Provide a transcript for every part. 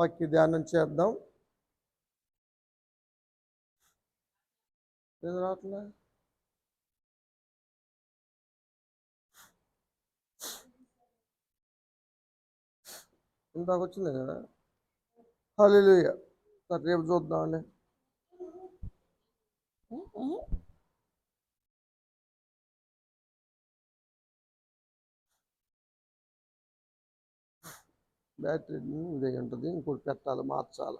వాక్య ధ్యానం చేద్దాం. రావట్లే? ఇందాక వచ్చింది కదా? హలో సరే రేపు చూద్దామని బ్యాటరీ ఇది ఉంటుంది. ఇంకోటి పెట్టాలి మార్చాలి.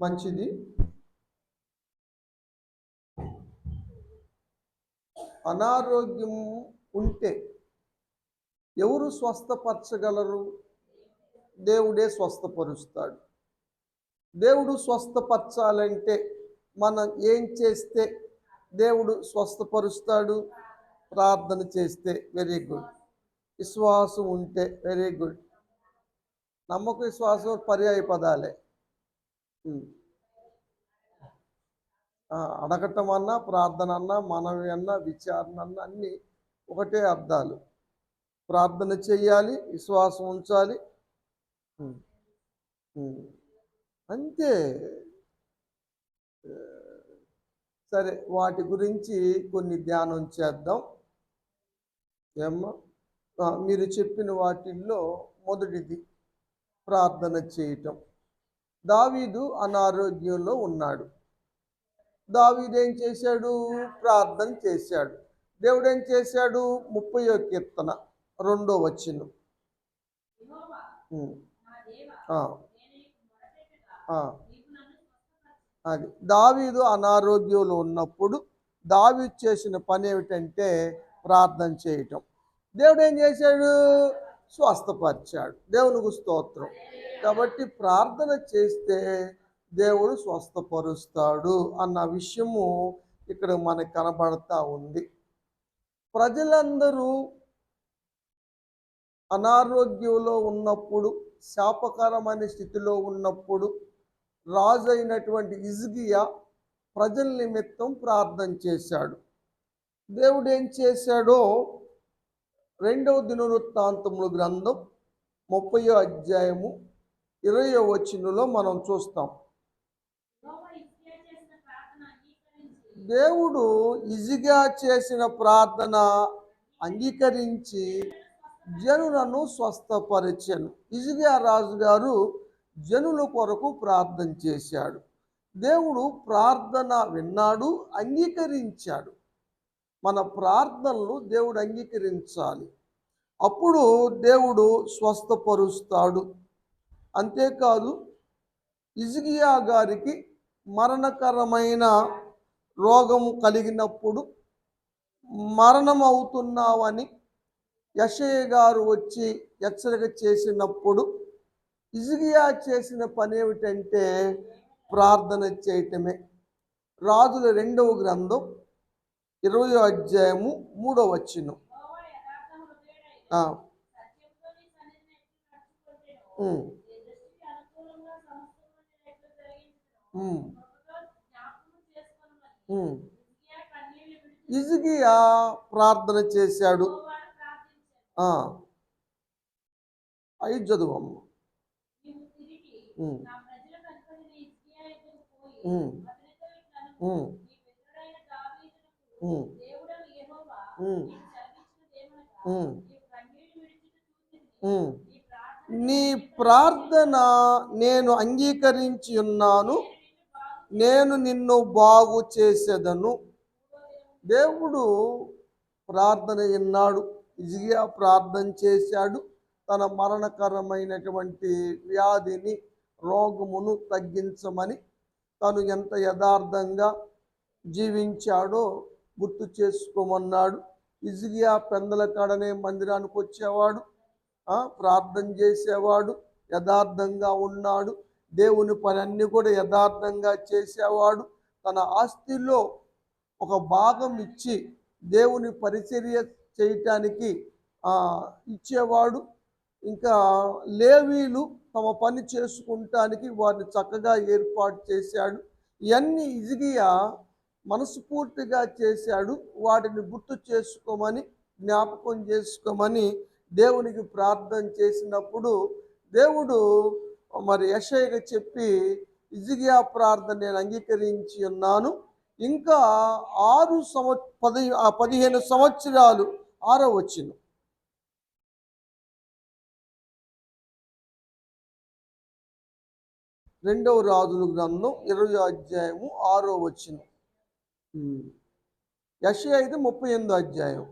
మంచిది. అనారోగ్యం ఉంటే ఎవరు స్వస్థపరచగలరు? దేవుడే స్వస్థపరుస్తాడు. దేవుడు స్వస్థపరచాలంటే మనం ఏం చేస్తే దేవుడు స్వస్థపరుస్తాడు? ప్రార్థన చేస్తే. Very good. విశ్వాసం ఉంటే వెరీ గుడ్ నమ్మక విశ్వాసం పర్యాయ పదాలే. అడగటం అన్నా ప్రార్థన అన్నా మనవి అన్నా విచారణ అన్నా అన్నీ ఒకటే అర్థాలు. ప్రార్థన చెయ్యాలి విశ్వాసం ఉంచాలి. అంతే. సరే వాటి గురించి కొన్ని ధ్యానం చేద్దాం. ఏమ్మా? మీరు చెప్పిన వాటిల్లో మొదటిది ప్రార్థన చేయటం. దావీదు అనారోగ్యంలో ఉన్నాడు. దావీదు ఏం చేశాడు? ప్రార్థన చేశాడు. దేవుడు ఏం చేశాడు? ముప్పయో కీర్తన రెండో వచ్చిన అది. దావీదు అనారోగ్యంలో ఉన్నప్పుడు దావీదు చేసిన పని ఏమిటంటే ప్రార్థన చేయటం. దేవుడు ఏం చేశాడు? స్వస్థపరిచాడు. దేవునికి స్తోత్రం. కాబట్టి ప్రార్థన చేస్తే దేవుడు స్వస్థపరుస్తాడు అన్న విషయము ఇక్కడ మనకు కనబడతా ఉంది. ప్రజలందరూ అనారోగ్యంలో ఉన్నప్పుడు శాపకరమైన స్థితిలో ఉన్నప్పుడు రాజు అయినటువంటి ఇజ్గియా ప్రజల నిమిత్తం ప్రార్థన చేశాడు. దేవుడు ఏం చేశాడో రెండవ దినవృత్తాంతములు గ్రంథం ముప్పయో అధ్యాయము ఇరవయో వచనంలో మనం చూస్తాం. దేవుడు ఇజిగా చేసిన ప్రార్థన అంగీకరించి జనులను స్వస్థపరిచాను. ఇజిగా రాజు గారు జనుల కొరకు ప్రార్థన చేశాడు. దేవుడు ప్రార్థన విన్నాడు అంగీకరించాడు. మన ప్రార్థనలు దేవుడు అంగీకరించాలి. అప్పుడు దేవుడు స్వస్థపరుస్తాడు. అంతేకాదు ఇజిగియా గారికి మరణకరమైన రోగం కలిగినప్పుడు మరణం అవుతున్నావని యశయ్య గారు వచ్చి హెచ్చరిక చేసినప్పుడు ఇజిగియా చేసిన పని ఏమిటంటే ప్రార్థన చేయటమే. రాజుల రెండవ గ్రంథం ఇరవయో అధ్యాయము మూడో వచ్చిన. ఇజుగియా ప్రార్థన చేశాడు. ఆ, చదువమ్మ. ఉమ్, ఉమ్, నీ ప్రార్థన నేను అంగీకరించి ఉన్నాను. నేను నిన్ను బాగు చేసేదను. దేవుడు ప్రార్థన విన్నాడు. ఇజియా ప్రార్థన చేశాడు. తన మరణకరమైనటువంటి వ్యాధిని రోగమును తగ్గించమని తను ఎంత యథార్థంగా జీవించాడో గుర్తు చేసుకోమన్నాడు. ఇజిగియా పెందల కాడనే మందిరానికి వచ్చేవాడు. ప్రార్థన చేసేవాడు. యథార్థంగా ఉన్నాడు. దేవుని పని అన్ని కూడా యథార్థంగా చేసేవాడు. తన ఆస్తిలో ఒక భాగం ఇచ్చి దేవుని పరిచర్య చేయటానికి ఇచ్చేవాడు. ఇంకా లేవీలు తమ పని చేసుకుంటానికి వారిని చక్కగా ఏర్పాటు చేశాడు. ఇవన్నీ ఇజిగియా మనస్ఫూర్తిగా చేశాడు. వాటిని గుర్తు చేసుకోమని జ్ఞాపకం చేసుకోమని దేవునికి ప్రార్థన చేసినప్పుడు దేవుడు మరి యశయ్యగా చెప్పి ఇజిగియా ప్రార్థన నేను అంగీకరించి ఉన్నాను. ఇంకా ఆరు సంవ పది పదిహేను సంవత్సరాలు ఆరో వచ్చిన రెండవ రాజుల గ్రంథం ఇరవై అధ్యాయము ఆరో వచ్చిన యశయ అయితే ముప్పై ఎనిమిదో అధ్యాయం.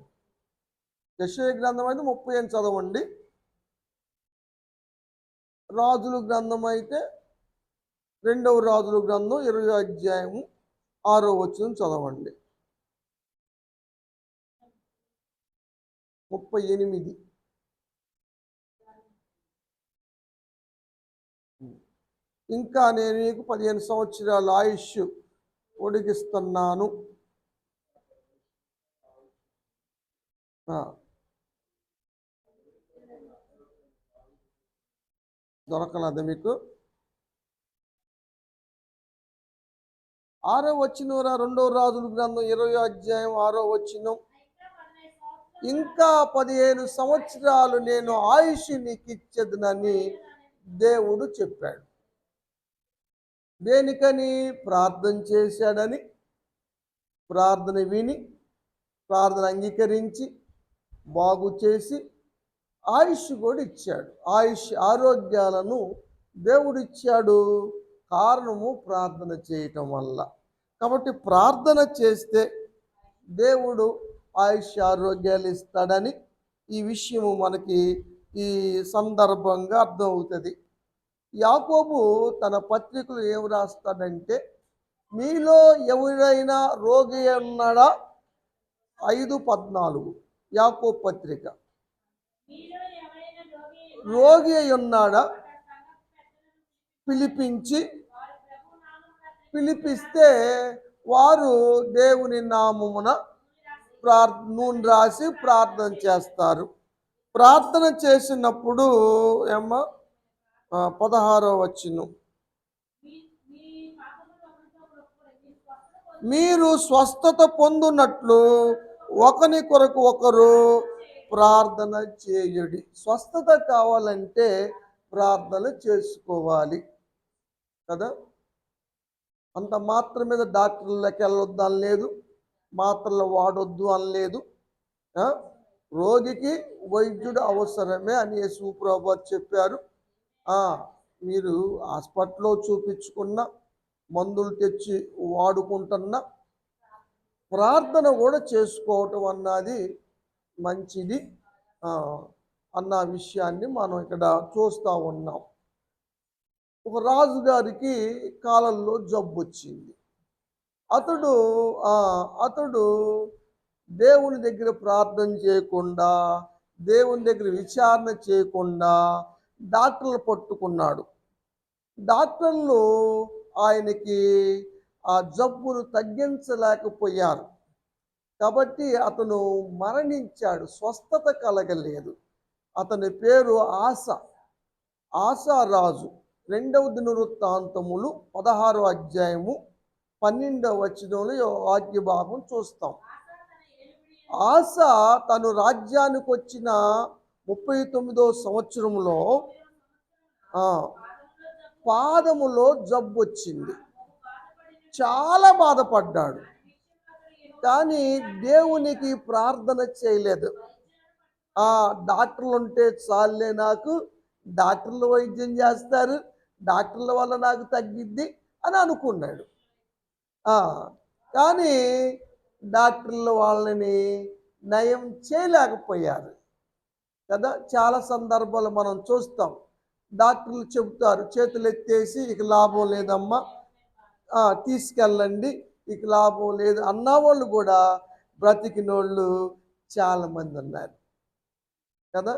యశయ గ్రంథం అయితే ముప్పై ఎనిమిది చదవండి. రాజుల గ్రంథం అయితే రెండవ రాజుల గ్రంథం ఇరవై అధ్యాయము ఆరో వచ్చిన చదవండి. ముప్పై ఎనిమిది. ఇంకా నేను నీకు పదిహేను సంవత్సరాల ఆయుష్ పొడిగిస్తున్నాను ఆ. మీకు. ఆరో వచ్చిన రెండో రాజుల గ్రంథం ఇరవై అధ్యాయం ఆరో వచ్చిన ఇంకా పదిహేను సంవత్సరాలు నేను ఆయుష్ నీకు ఇచ్చేదనని దేవుడు చెప్పాడు. దేనికని ప్రార్థన చేశాడని ప్రార్థన విని ప్రార్థన అంగీకరించి బాగు చేసి ఆయుష్ కూడా ఇచ్చాడు. ఆయుష్ ఆరోగ్యాలను దేవుడిచ్చాడు. కారణము ప్రార్థన చేయటం వల్ల. కాబట్టి ప్రార్థన చేస్తే దేవుడు ఆయుష్ ఆరోగ్యాలు ఇస్తాడని ఈ విషయము మనకి ఈ సందర్భంగా అర్థమవుతుంది. యాకోబు తన పత్రికలు ఏమి రాస్తాడంటే మీలో ఎవరైనా రోగి అన్నాడా? ఐదు పద్నాలుగు. యాకో పత్రిక. రోగి ఉన్నాడా? పిలిపించి పిలిపిస్తే వారు దేవుని నామమున ప్రార్ నూనె రాసి ప్రార్థన చేస్తారు. ప్రార్థన చేసినప్పుడు ఏమ్మా? పదహారో వచ్చిన మీరు స్వస్థత పొందునట్లు ఒకని కొరకు ఒకరు ప్రార్థన చేయుడి. స్వస్థత కావాలంటే ప్రార్థన చేసుకోవాలి. కదా? అంత మాత్రం మీద డాక్టర్లకి వెళ్ళొద్దు అని లేదు. మాత్రలు వాడొద్దు అని లేదు. రోగికి వైద్యుడు అవసరమే అని యేసుప్రభు చెప్పారు. మీరు హాస్పిటల్లో చూపించుకున్న మందులు తెచ్చి వాడుకుంటున్న ప్రార్థన కూడా చేసుకోవటం అన్నది మంచిది. అన్న విషయాన్ని మనం ఇక్కడ చూస్తూ ఉన్నాం. ఒక రాజుగారికి కాలంలో జబ్బు వచ్చింది. అతడు అతడు దేవుని దగ్గర ప్రార్థన చేయకుండా దేవుని దగ్గర విచారణ చేయకుండా డాక్టర్లు పట్టుకున్నాడు. డాక్టర్లు ఆయనకి ఆ జబ్బును తగ్గించలేకపోయారు. కాబట్టి అతను మరణించాడు. స్వస్థత కలగలేదు. అతని పేరు ఆశ. ఆశారాజు రెండవ దినవృత్తాంతములు పదహారో అధ్యాయము పన్నెండవ వచనంలో ఈ వాక్య భాగం చూస్తాం. ఆశ తను రాజ్యానికి వచ్చిన ముప్పై తొమ్మిదో సంవత్సరంలో పాదములో జబ్బు వచ్చింది. చాలా బాధపడ్డాడు. కానీ దేవునికి ప్రార్థన చేయలేదు. ఆ డాక్టర్లు ఉంటే చాలే నాకు డాక్టర్లు వైద్యం చేస్తారు డాక్టర్ల వల్ల నాకు తగ్గిద్ది అని అనుకున్నాడు. కానీ డాక్టర్లు వాళ్ళని నయం చేయలేకపోయారు. కదా చాలా సందర్భాలు మనం చూస్తాం. డాక్టర్లు చెబుతారు చేతులు ఎత్తేసి ఇక లాభం లేదమ్మా. తీసుకెళ్ళండి ఇక లాభం లేదు అన్న వాళ్ళు కూడా బ్రతికినోళ్ళు చాలామంది ఉన్నారు. కదా?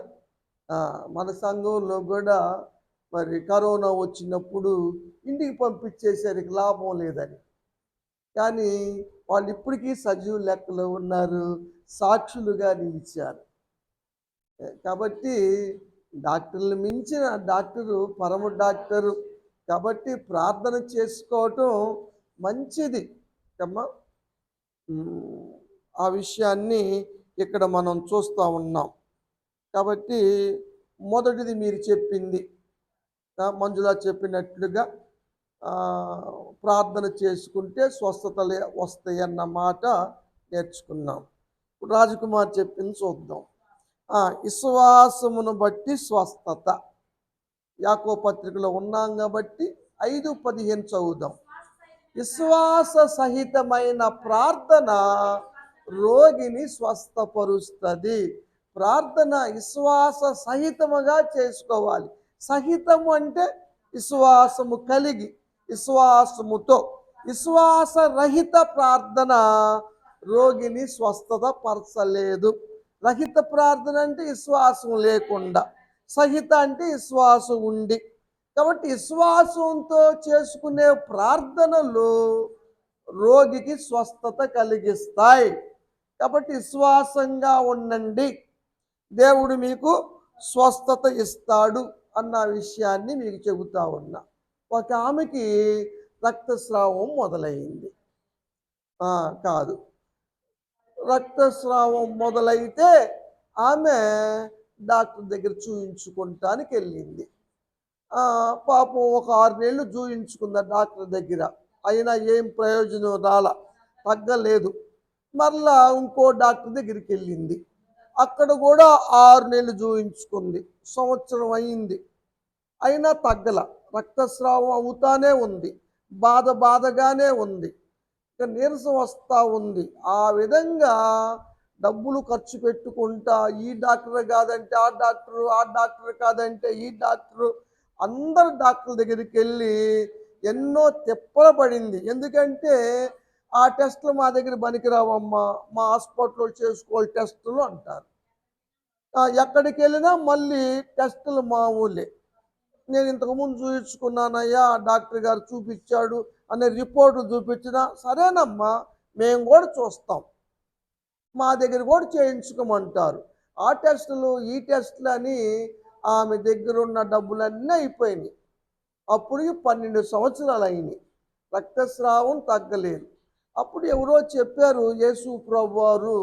మన సంఘంలో కూడా మరి కరోనా వచ్చినప్పుడు ఇంటికి పంపించేసరికి ఇక లాభం లేదని. కానీ వాళ్ళు ఇప్పటికీ సజీవ లెక్కలో ఉన్నారు సాక్షులుగా నిలిచారు కాబట్టి డాక్టర్లు మించిన డాక్టరు పరమ డాక్టరు. కాబట్టి ప్రార్థన చేసుకోవటం మంచిది. అమ్మా ఆ విషయాన్ని ఇక్కడ మనం చూస్తూ ఉన్నాం. కాబట్టి మొదటిది మీరు చెప్పింది. మంజులా చెప్పినట్లుగా ప్రార్థన చేసుకుంటే స్వస్థతలే వస్తాయి అన్న మాట నేర్చుకున్నాం. ఇప్పుడు రాజకుమార్ చెప్పింది చూద్దాం. విశ్వాసమును బట్టి స్వస్థత. యాకో పత్రికలో ఉన్నాం కాబట్టి ఐదు పదిహేను చదువుదాం. విశ్వాస సహితమైన ప్రార్థన రోగిని స్వస్థపరుస్తుంది. ప్రార్థన విశ్వాస సహితముగా చేసుకోవాలి. సహితము అంటే విశ్వాసము కలిగి విశ్వాసముతో. విశ్వాసరహిత ప్రార్థన రోగిని స్వస్థత పరచలేదు. రహిత ప్రార్థన అంటే విశ్వాసం లేకుండా సహిత అంటే విశ్వాసం ఉండి. కాబట్టి విశ్వాసంతో చేసుకునే ప్రార్థనలు రోగికి స్వస్థత కలిగిస్తాయి. కాబట్టి విశ్వాసంగా ఉండండి. దేవుడు మీకు స్వస్థత ఇస్తాడు అన్న విషయాన్ని మీకు చెబుతా ఉన్నా. ఒక ఆమెకి రక్తస్రావం మొదలైంది. కాదు. రక్తస్రావం మొదలైతే ఆమె డాక్టర్ దగ్గర చూయించుకుంటానికి వెళ్ళింది. పాపం ఒక ఆరు నెలలు చూయించుకుంది డాక్టర్ దగ్గర. అయినా ఏం ప్రయోజనం రాల తగ్గలేదు. మరలా ఇంకో డాక్టర్ దగ్గరికి వెళ్ళింది. అక్కడ కూడా ఆరు నెలలు చూయించుకుంది. సంవత్సరం అయింది. అయినా తగ్గల రక్తస్రావం అవుతానే ఉంది. బాధ బాధగానే ఉంది. ఇక నీరసం వస్తూ ఉంది. ఆ విధంగా డబ్బులు ఖర్చు పెట్టుకుంటా ఈ డాక్టర్ కాదంటే ఆ డాక్టరు ఆ డాక్టర్ కాదంటే ఈ డాక్టరు అందరు డాక్టర్ల దగ్గరికి వెళ్ళి ఎన్నో తెప్పల పడింది. ఎందుకంటే ఆ టెస్టులు మా దగ్గర పనికిరావమ్మా మా హాస్పిటల్లో చేసుకోవాలి టెస్టులు అంటారు. ఎక్కడికి వెళ్ళినా మళ్ళీ టెస్టులు మామూలే. నేను ఇంతకుముందు చూపించుకున్నానయ్యా ఆ డాక్టర్ గారు చూపించాడు అనే రిపోర్టు చూపించినా సరేనమ్మా మేము కూడా చూస్తాం. మా దగ్గర కూడా చేయించుకోమంటారు. ఆ టెస్టులు ఈ టెస్టులు అని ఆమె దగ్గర ఉన్న డబ్బులన్నీ అయిపోయినాయి. అప్పుడు పన్నెండు సంవత్సరాలు అయినాయి. రక్తస్రావం తగ్గలేదు. అప్పుడు ఎవరో చెప్పారు యేసు ప్రభు వారు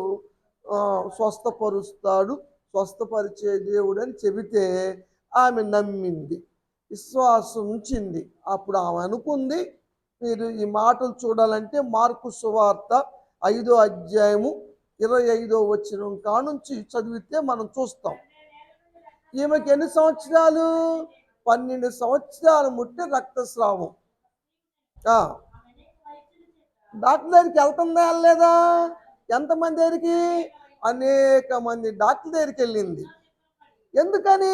స్వస్థపరుస్తాడు స్వస్థపరిచే దేవుడు అని చెబితే ఆమె నమ్మింది విశ్వాసం ఉంచింది. అప్పుడు ఆమె అనుకుంది మీరు ఈ మాటలు చూడాలంటే మార్కు సువార్త ఐదో అధ్యాయము ఇరవై ఐదో వచ్చిన కానుంచి చదివితే మనం చూస్తాం. ఈమెకి ఎన్ని సంవత్సరాలు? పన్నెండు సంవత్సరాలు ముట్టి రక్తస్రావం. డాక్టర్ దగ్గరికి వెళ్తుందా వెళ్ళలేదా? ఎంతమంది దగ్గరికి? అనేక మంది డాక్టర్ దగ్గరికి వెళ్ళింది. ఎందుకని?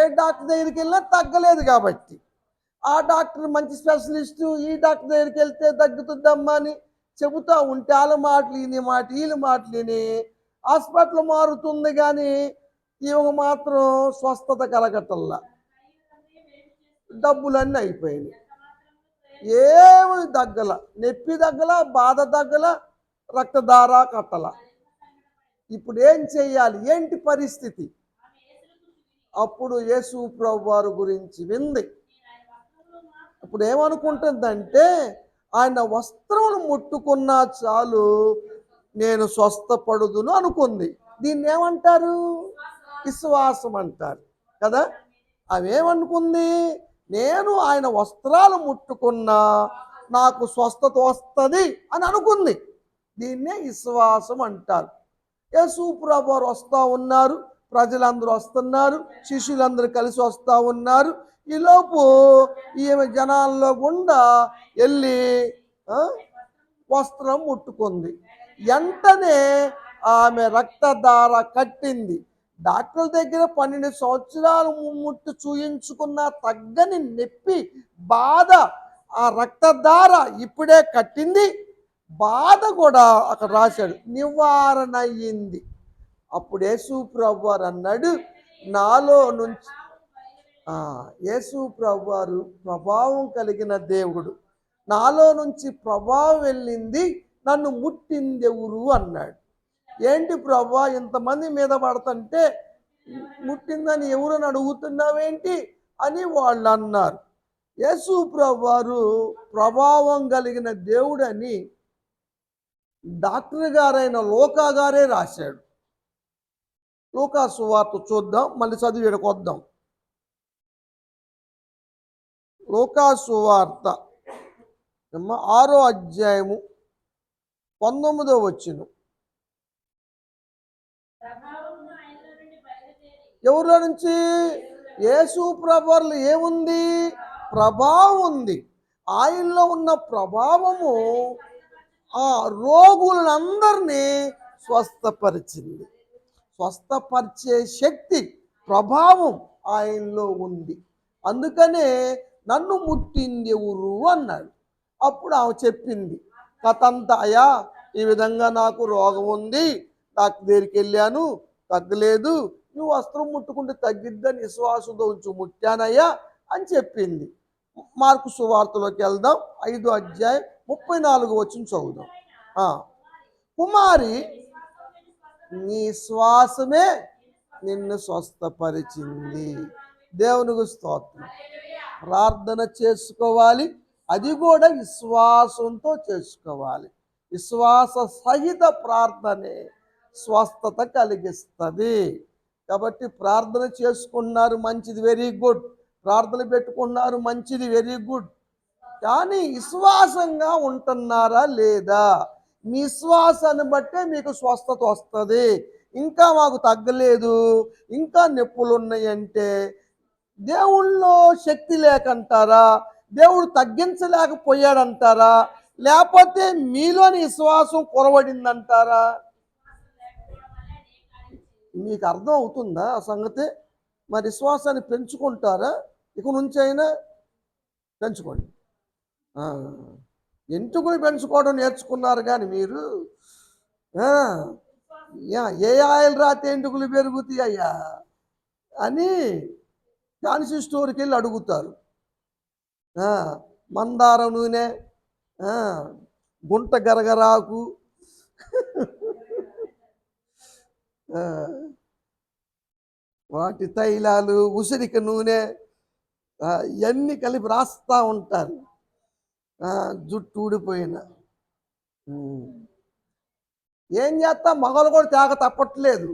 ఏ డాక్టర్ దగ్గరికి వెళ్ళినా తగ్గలేదు కాబట్టి. ఆ డాక్టర్ మంచి స్పెషలిస్టు ఈ డాక్టర్ దగ్గరికి వెళ్తే తగ్గుతుందమ్మా అని చెబుతా ఉంటే వాళ్ళ మాటలు ఈయన మాట వీళ్ళ మాటలు హాస్పిటల్ మారుతుంది కానీ ఈమె మాత్రం స్వస్థత కలగటల్లా డబ్బులన్నీ అయిపోయినాయి. ఏమి దగ్గల నొప్పి దగ్గల బాధ దగ్గల రక్తధార కట్టల. ఇప్పుడు ఏం చేయాలి ఏంటి పరిస్థితి? అప్పుడు యేసు ప్రభు వారి గురించి వింది. ఇప్పుడు ఏమనుకుంటుందంటే ఆయన వస్త్రములు ముట్టుకున్నా చాలు నేను స్వస్థపడుదును అనుకుంది. దీన్ని ఏమంటారు విశ్వాసం అంటారు కదా? అవేమనుకుంది? ఏమనుకుంది నేను ఆయన వస్త్రాలు ముట్టుకున్నా నాకు స్వస్థత వస్తుంది అని అనుకుంది. దీన్నే విశ్వాసం అంటారు యేసుప్రభు వారు వస్తూ ఉన్నారు ప్రజలందరూ వస్తున్నారు శిష్యులందరూ కలిసి వస్తూ ఉన్నారు ఈలోపు ఈమె జనాల్లో గుండా వెళ్ళి వస్త్రం ముట్టుకుంది. వెంటనే ఆమె రక్తధార కట్టింది. డాక్టర్ దగ్గర పన్నెండు సంవత్సరాలు ముట్టు చూయించుకున్న తగ్గని నొప్పి బాధ ఆ రక్తధార ఇప్పుడే కట్టింది. బాధ కూడా అక్కడ రాశాడు. నివారణ అయ్యింది. అప్పుడే యేసు వారు అన్నాడు నాలో నుంచి యేసు ప్రభువారు ప్రభావం కలిగిన దేవుడు. నాలో నుంచి ప్రభావం వెళ్ళింది నన్ను ముట్టింది ఎవరు అన్నాడు. ఏంటి ప్రభా ఇంతమంది మీద పడుతుంటే ముట్టిందని ఎవరని అడుగుతున్నావేంటి అని వాళ్ళు అన్నారు. యేసు ప్రభువారు ప్రభావం కలిగిన దేవుడని డాక్టర్ గారైన లోకా గారే రాశాడు. లోకా సువార్త చూద్దాం మళ్ళీ చదివి వద్దాం లోకాసు వార్త ఆరో అధ్యాయము పంతొమ్మిదో వచ్చిన ఎవరిలో నుంచి? యేసు ప్రభర్లు ఏముంది? ప్రభావం ఉంది. ఆయనలో ఉన్న ప్రభావము ఆ రోగులందరినీ స్వస్థపరిచింది. స్వస్థపరిచే శక్తి ప్రభావం ఆయనలో ఉంది. అందుకనే నన్ను ముట్టింది ఎవరు అన్నాడు. అప్పుడు ఆమె చెప్పింది కథంతా అయ్యా ఈ విధంగా నాకు రోగం ఉంది. నాకు దగ్గరికి వెళ్ళాను తగ్గలేదు. నువ్వు వస్త్రం ముట్టుకుంటే తగ్గిద్దని విశ్వాసంతో ఉంచు ముట్టానయ్యా అని చెప్పింది. మార్కు సువార్తలోకి వెళ్దాం ఐదు అధ్యాయం ముప్పై నాలుగు వచ్చిన చదువుదాం. కుమారి నీ శ్వాసమే నిన్ను స్వస్థపరిచింది. దేవునికి స్తోత్రం. ప్రార్థన చేసుకోవాలి. అది కూడా విశ్వాసంతో చేసుకోవాలి. విశ్వాస సహిత ప్రార్థనే స్వస్థత కలిగిస్తుంది. కాబట్టి ప్రార్థన చేసుకున్నారు మంచిది వెరీ గుడ్ ప్రార్థన పెట్టుకున్నారు మంచిది వెరీ గుడ్ కానీ విశ్వాసంగా ఉంటున్నారా లేదా? మీ విశ్వాసాన్ని బట్టే మీకు స్వస్థత వస్తుంది. ఇంకా మాకు తగ్గలేదు. ఇంకా నొప్పులు ఉన్నాయంటే దేవుళ్ళో శక్తి లేకంటారా? దేవుడు తగ్గించలేకపోయాడంటారా? లేకపోతే మీలోని విశ్వాసం కొరవడిందంటారా? మీకు అర్థం అవుతుందా ఆ సంగతి? మరి విశ్వాసాన్ని పెంచుకుంటారా? ఇక నుంచి అయినా పెంచుకోండి. ఎంటుకుని పెంచుకోవడం నేర్చుకున్నారు కానీ మీరు? ఏ ఆయిల్ రాతే ఎంటుకులు పెరుగుతాయి అయ్యా? అని ఫ్యాన్సీ స్టోర్కి వెళ్ళి అడుగుతారు. మందారం నూనె గుంట గరగరాకు. వాటి తైలాలు ఉసిరిక నూనె ఇవన్నీ కలిపి రాస్తూ ఉంటారు. జుట్టు ఊడిపోయిన. ఏం చేస్తా? మగలు కూడా తేగ తప్పట్లేదు.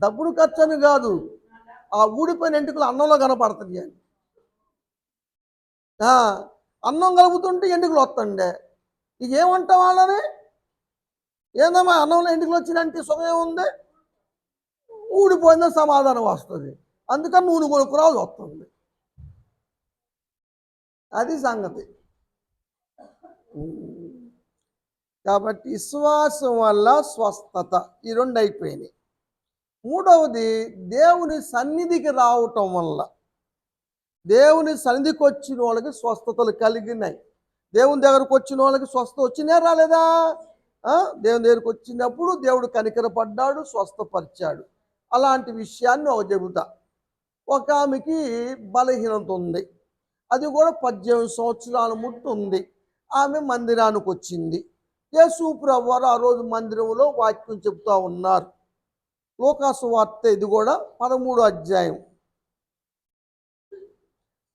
డబ్బులు ఖర్చు అని కాదు. ఆ ఊడిపోయిన ఎంటుకలు అన్నంలో కనపడుతుంది అని అన్నం కలుపుతుంటే ఎంటుకలు వస్తుండే. ఇక ఏమంటాం వాళ్ళని? ఏందమ్మా అన్నంలో ఎంటుకలు వచ్చినంటే సుఖం ఉంది ఊడిపోయిందని సమాధానం వస్తుంది. అందుకని నూనె కొనుక్కురావాల్సి వస్తుంది. అది సంగతి. కాబట్టి విశ్వాసం వల్ల స్వస్థత. ఈ రెండు అయిపోయినాయి. మూడవది దేవుని సన్నిధికి రావటం వల్ల దేవుని సన్నిధికి వచ్చిన వాళ్ళకి స్వస్థతలు కలిగినాయి. దేవుని దగ్గరకు వచ్చిన వాళ్ళకి స్వస్థత వచ్చినా రాలేదా? దేవుని దగ్గరకు వచ్చినప్పుడు దేవుడు కనికరపడ్డాడు స్వస్థపరిచాడు. అలాంటి విషయాన్ని ఒక చెబుతా. ఒక ఆమెకి బలహీనత ఉంది. అది కూడా పద్దెనిమిది సంవత్సరాల ముట్టు ఉంది. ఆమె మందిరానికి వచ్చింది. యేసు ప్రభు ఆ రోజు మందిరంలో వాక్యం చెబుతూ ఉన్నారు. లోకాసు వార్త ఇది కూడా పదమూడు అధ్యాయం.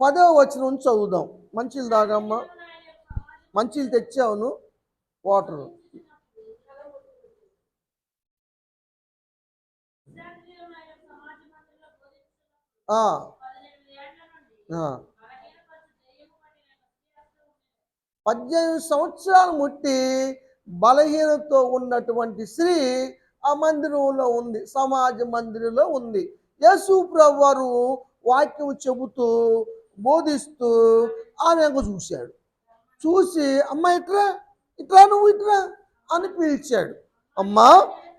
పదవ వచనం చదువుదాం. మంచిలు తాగమ్మా. మంచిలు తెచ్చావును వాటర్. పద్దెనిమిది సంవత్సరాలు ముట్టి బలహీనతో ఉన్నటువంటి స్త్రీ ఆ మందిరంలో ఉంది సమాజ మందిరంలో ఉంది. యేసు ప్రభు వారు వాక్యం చెబుతూ బోధిస్తూ ఆమెకు చూశాడు. చూసి అమ్మ ఇట్రా ఇట్రా నువ్వు ఇట్రా అని పిలిచాడు. అమ్మా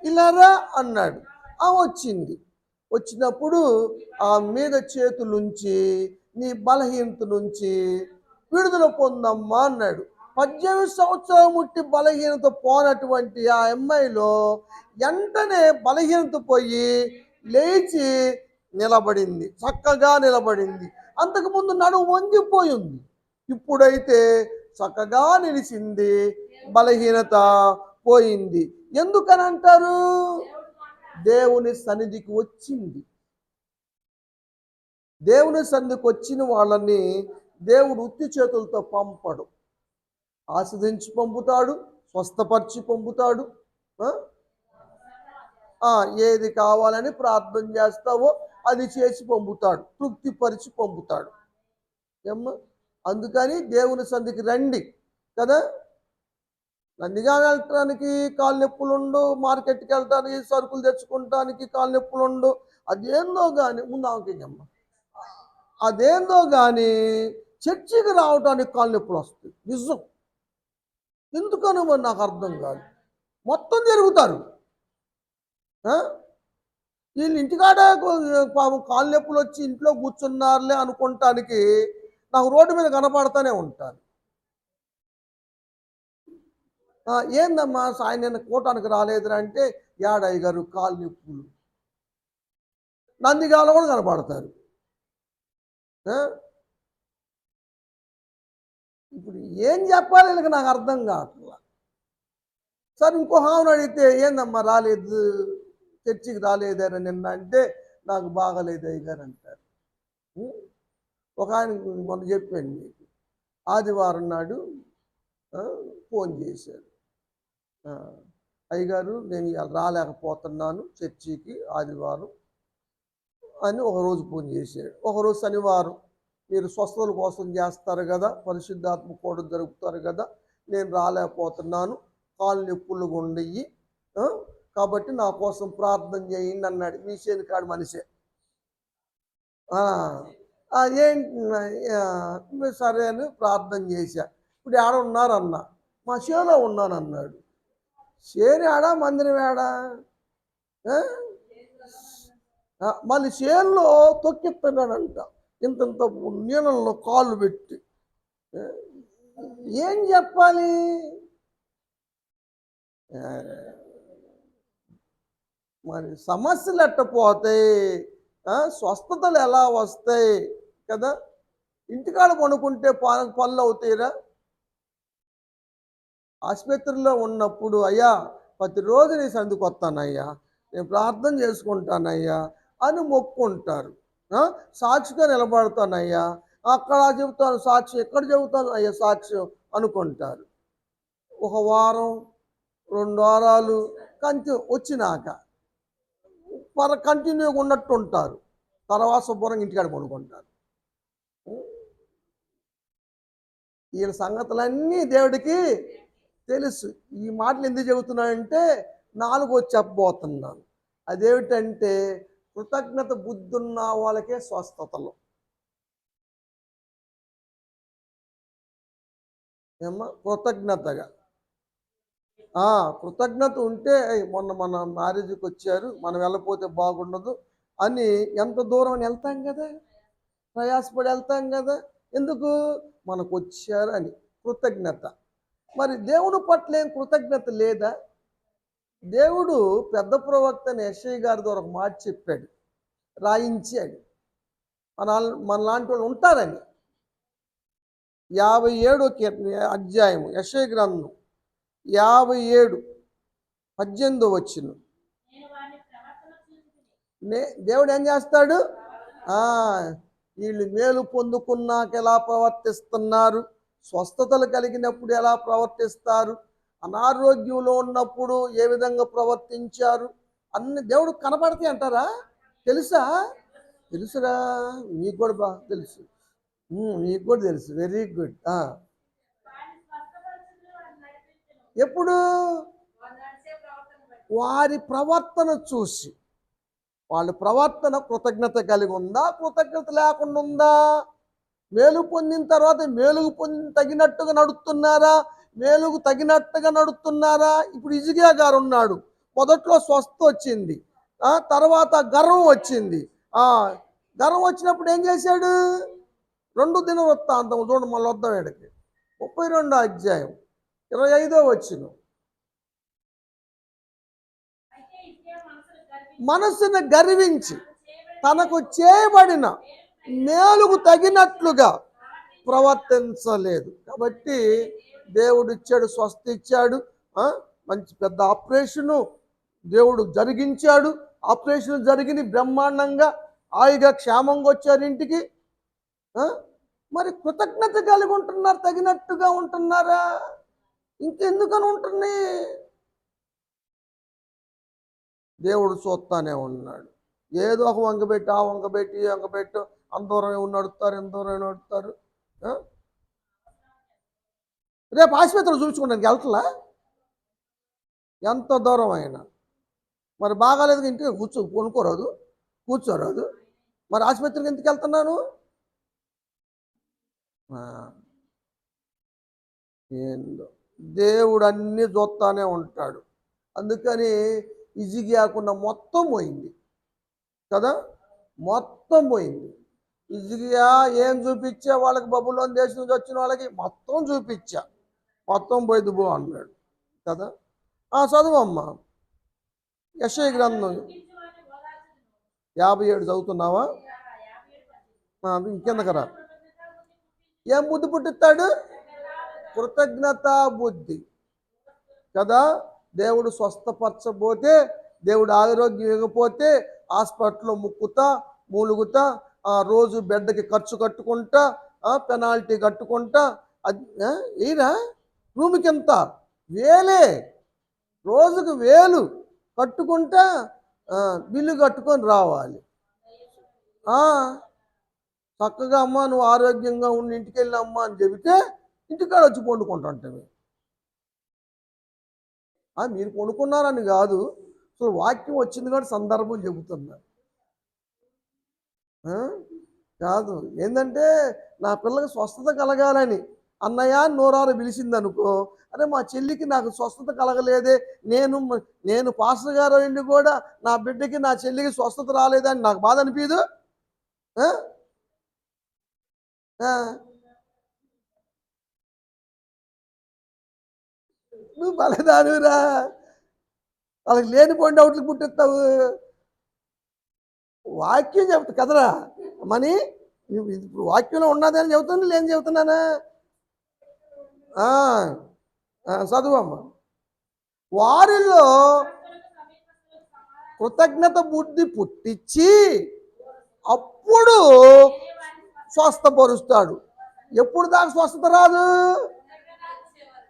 ఇలారా అన్నాడు. ఆ వచ్చింది. వచ్చినప్పుడు ఆ మీద చేతులుంచి నీ బలహీనత నుంచి విడుదల పొందమ్మా అన్నాడు. పద్దెనిమిది సంవత్సరాలు ముట్టి బలహీనత పోనటువంటి ఆ అమ్మాయిలో వెంటనే బలహీనత పోయి లేచి నిలబడింది. చక్కగా నిలబడింది. అంతకుముందు నడుము వంగిపోయింది. ఇప్పుడైతే చక్కగా నిలిచింది బలహీనత పోయింది. ఎందుకని అంటారు దేవుని సన్నిధికి వచ్చింది. దేవుని సన్నిధికి వచ్చిన వాళ్ళని దేవుడు ఉత్తి చేతులతో పంపడు. ఆస్వాదించి పంపుతాడు స్వస్థపరిచి పంపుతాడు ఏది కావాలని ప్రార్థన చేస్తావో అది చేసి పంపుతాడు తృప్తిపరిచి పంపుతాడు. ఏమ్మా? అందుకని దేవుని సంధికి రండి కదా? నందిగా వెళ్ళటానికి కాలు నొప్పులు ఉండు మార్కెట్కి వెళ్ళటానికి సరుకులు తెచ్చుకుంటానికి కాలు నొప్పులు ఉండు అదేందో కానీ ముందు అదేందో కానీ చర్చికి రావటానికి కాలు నొప్పులు వస్తాయి. నిజం. ఎందుకనో మరి నాకు అర్థం కాదు. మొత్తం జరుగుతారు వీళ్ళు ఇంటికాడ పాపం కాలు నొప్పులు వచ్చి ఇంట్లో కూర్చున్నారులే అనుకుంటానికి నాకు రోడ్డు మీద కనపడతానే ఉంటాను ఏందమ్మా సాయం నేను కూటానికి రాలేదురా అంటే ఏడయ్య గారు కాలు నొప్పులు. నందిగాలు కూడా కనపడతారు. ఇప్పుడు ఏం చెప్పాలి వీళ్ళకి నాకు అర్థం కావట్లా? సరే ఇంకో హామని అడిగితే ఏందమ్మా రాలేదు చర్చికి రాలేదని నిన్న అంటే నాకు బాగలేదు అయ్యగారు అంటారు. ఒక ఆయన మొన్న చెప్పాను మీకు. ఆదివారం నాడు ఫోన్ చేశారు అయ్యగారు నేను రాలేకపోతున్నాను చర్చికి ఆదివారం అని ఒకరోజు ఫోన్ చేశాడు. ఒకరోజు శనివారం మీరు స్వస్థతల కోసం చేస్తారు కదా పరిశుద్ధాత్మ కూడా జరుపుతారు కదా నేను రాలేకపోతున్నాను కాలు నొప్పులుగా ఉండయి కాబట్టి నా కోసం ప్రార్థన చేయండి అన్నాడు. మీ కాడు మనిషే. ఏంటి సరే అని ప్రార్థన చేశా. ఇప్పుడు ఆడ ఉన్నారన్న? మా షేలో ఉన్నాను అన్నాడు షేరు ఆడా మందిరం ఆడా మళ్ళీ చేనులో తొక్కిస్తున్నాడంట. ఇంతంత నీళ్ళల్లో కాళ్ళు పెట్టి. ఏం? చెప్పాలి? మరి సమస్యలు ఎట్టపోతాయి స్వస్థతలు ఎలా వస్తాయి? కదా? ఇంటికాడ కొనుక్కుంటే పా- పనులు అవుతాయిరా? ఆసుపత్రిలో ఉన్నప్పుడు అయ్యా ప్రతిరోజు నీ సందుకు వస్తానయ్యా నేను ప్రార్థన చేసుకుంటానయ్యా అని మొక్కుంటారు. సాక్షిగా నిలబడతానయ్యా. అక్కడ చెబుతాను సాక్షి ఎక్కడ చెబుతాను? అయ్యా సాక్షి అనుకుంటారు. ఒక వారం రెండు వారాలు కంటి వచ్చినాక పర కంటిన్యూగా ఉన్నట్టు ఉంటారు తర్వాత శుభ్రంగా ఇంటికాడ పడుకుంటారు. ఈయన సంగతులన్నీ దేవుడికి తెలుసు. ఈ మాటలు ఎందుకు చెబుతున్నానంటే నాలుగో చెప్పబోతున్నాను. అదేమిటంటే కృతజ్ఞత బుద్ధున్న వాళ్ళకే స్వస్థతలు. ఏమో కృతజ్ఞతగా. కృతజ్ఞత ఉంటే మొన్న మన మ్యారేజ్కి వచ్చారు మనం వెళ్ళపోతే బాగుండదు అని ఎంత దూరం అని వెళ్తాం కదా? ప్రయాసపడి వెళ్తాం కదా? ఎందుకు? మనకు వచ్చారు అని కృతజ్ఞత. మరి దేవుని పట్ల ఏం కృతజ్ఞత లేదా? దేవుడు పెద్ద ప్రవక్త యశ్ఐ గారి ద్వారా ఒక మాట చెప్పాడు. రాయించాడు మన మన లాంటి వాళ్ళు ఉంటారని. యాభై ఏడు కీర్తన అధ్యాయము యశయ గ్రంథం యాభై ఏడు పద్దెనిమిదో వచ్చిన. నే దేవుడు ఏం చేస్తాడు? వీళ్ళు మేలు పొందుకున్నాక ఎలా ప్రవర్తిస్తున్నారు? స్వస్థతలు కలిగినప్పుడు ఎలా ప్రవర్తిస్తారు? అనారోగ్యంలో ఉన్నప్పుడు ఏ విధంగా ప్రవర్తించారు? అన్ని దేవుడు కనపడతాయి అంటారా? తెలుసా? తెలుసురా? మీకు కూడా బాగా తెలుసు. మీకు కూడా తెలుసు. వెరీ గుడ్ ఎప్పుడు? వారి ప్రవర్తన చూసి. వాళ్ళ ప్రవర్తన కృతజ్ఞత కలిగి ఉందా? కృతజ్ఞత లేకుండా ఉందా? మేలు పొందిన తర్వాత మేలుగు పొంది తగినట్టుగా నడుస్తున్నారా మేలుగు తగినట్టుగా నడుస్తున్నారా ఇప్పుడు ఇజిగియా గారు ఉన్నాడు. మొదట్లో స్వస్థ వచ్చింది. ఆ తర్వాత గర్వం వచ్చింది. ఆ గర్వం వచ్చినప్పుడు ఏం చేశాడు? రెండు దిన వృత్తాంతం చూడండి మళ్ళీ వద్దాం వీడికి ముప్పై రెండో అధ్యాయం ఇరవై ఐదో వచ్చిన. మనసును గర్వించి తనకు చేయబడిన మేలుకు తగినట్లుగా ప్రవర్తించలేదు. కాబట్టి దేవుడు ఇచ్చాడు స్వస్థ ఇచ్చాడు మంచి పెద్ద ఆపరేషను దేవుడు జరిగించాడు. ఆపరేషన్ జరిగిన బ్రహ్మాండంగా హాయిగా క్షేమంగా వచ్చారు ఇంటికి. మరి కృతజ్ఞత కలిగి ఉంటున్నారు తగినట్టుగా ఉంటున్నారా? ఇంకెందుకని ఉంటుంది దేవుడు చూస్తానే ఉన్నాడు. ఏదో ఒక వంక పెట్టి ఆ వంగబెట్టి పెట్టి ఈ వంక పెట్టు నడుపుతారు దూరం నడుస్తారు ఎంత దూరం నడుస్తారు ఆ? రేపు ఆసుపత్రిలో చూపించుకోవడానికి వెళ్తలా? ఎంత దూరం అయినా. మరి బాగాలేదు ఇంటికి కూర్చో కొనుక్కోరాదు కూర్చోరాదు. మరి ఆసుపత్రికి ఎందుకు వెళ్తున్నాను? ఏందో. దేవుడు అన్నీ చూస్తానే ఉంటాడు. అందుకని ఇజిగియాకున్న మొత్తం పోయింది. కదా? మొత్తం పోయింది. ఇజిగియా ఏం చూపించా? వాళ్ళకి బబులోని దేశం నుంచి వచ్చిన వాళ్ళకి మొత్తం చూపించా. మొత్తం పోయింది బో అన్నాడు. కదా? ఆ చదువమ్మా. యశయ గ్రంథం. యాభై ఏడు చదువుతున్నావా? ఆ, ఇంకెందుకరా ఏం బుద్ధి పుట్టిస్తాడు? కృతజ్ఞత బుద్ధి. కదా? దేవుడు స్వస్థపరచబోతే దేవుడు ఆరోగ్యం ఇవ్వకపోతే హాస్పిటల్లో ముక్కుతా మూలుగుతా ఆ రోజు బెడ్కి ఖర్చు కట్టుకుంటా పెనాల్టీ కట్టుకుంటా అది ఈరా ఏరా రూమ్కి ఎంత వేలే. రోజుకు వేలు కట్టుకుంటా బిల్లు కట్టుకొని రావాలి. చక్కగా అమ్మ నువ్వు ఆరోగ్యంగా ఉండి ఇంటికి వెళ్ళి అని చెబితే ఇంటికాడ వచ్చి పండుకుంటుంటావి మీరు కొనుక్కున్నారని కాదు. సో వాక్యం వచ్చింది కాబట్టి సందర్భం చెబుతున్నా. కాదు. ఏంటంటే నా పిల్లకి స్వస్థత కలగాలని అన్నయ్య నూరారు నోరారు పిలిచింది అనుకో అరే మా చెల్లికి నాకు స్వస్థత కలగలేదే నేను నేను పాస్టర్ గారు అయింది కూడా నా బిడ్డకి నా చెల్లికి స్వస్థత రాలేదని నాకు బాధ అనిపించదు నువ్వు బలదానురా వాళ్ళకి లేనిపోయిన డౌట్లు పుట్టిస్తావు. వాక్యం చెప్తా కదరా? మని ఇది ఇప్పుడు వాక్యంలో ఉన్నదని చెబుతుంది లేని చెబుతున్నానా? చదువమ్మ. వారిలో కృతజ్ఞత బుద్ధి పుట్టించి అప్పుడు స్వస్థపరుస్తాడు. ఎప్పుడు దాకా స్వస్థత రాదు?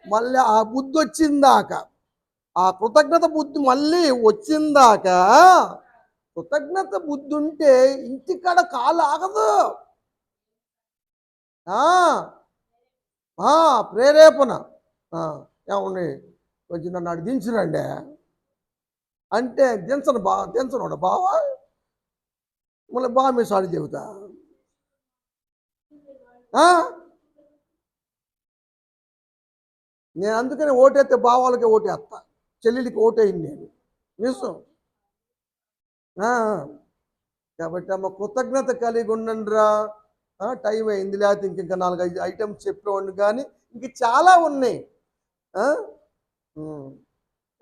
మళ్ళీ ఆ బుద్ధి వచ్చిందాక. ఆ కృతజ్ఞత బుద్ధి మళ్ళీ వచ్చిందాక కృతజ్ఞత బుద్ధి ఉంటే ఇంటికాడ కాలు ఆగదు. ప్రేరేపణ. ఆ, ఏమండి కొంచెం నన్ను అటు దించురండి అంటే దించను బా దించను బావా? మళ్ళీ బావ మీ సాడి చెబుతా. ఆ? నేను అందుకని ఓటేస్తే బావాలకే ఓటేస్తా చెల్లెలికి ఓటేయింది నేను. నిజం? ఆ, కాబట్టి అమ్మ కృతజ్ఞత కలిగి ఉండండిరా. టైం అయింది. లేకపోతే ఇంక ఇంకా నాలుగు ఐదు ఐటమ్స్ చెప్పేవాడిని కానీ ఇంక చాలా ఉన్నాయి.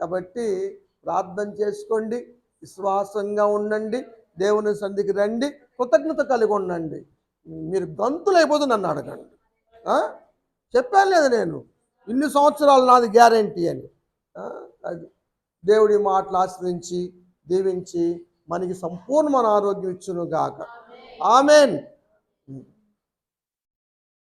కాబట్టి ప్రార్థన చేసుకోండి. విశ్వాసంగా ఉండండి. దేవుని సంధికి రండి. కృతజ్ఞత కలిగి ఉండండి. మీరు గంతులు నన్ను అడగండి. చెప్పాను లేదు నేను. ఇన్ని సంవత్సరాలు నాది గ్యారంటీ అని. అది దేవుడి మాటలు ఆశ్రయించి దీవించి మనకి సంపూర్ణ మన ఆరోగ్యం ఇచ్చును గాక ఆమెన్. um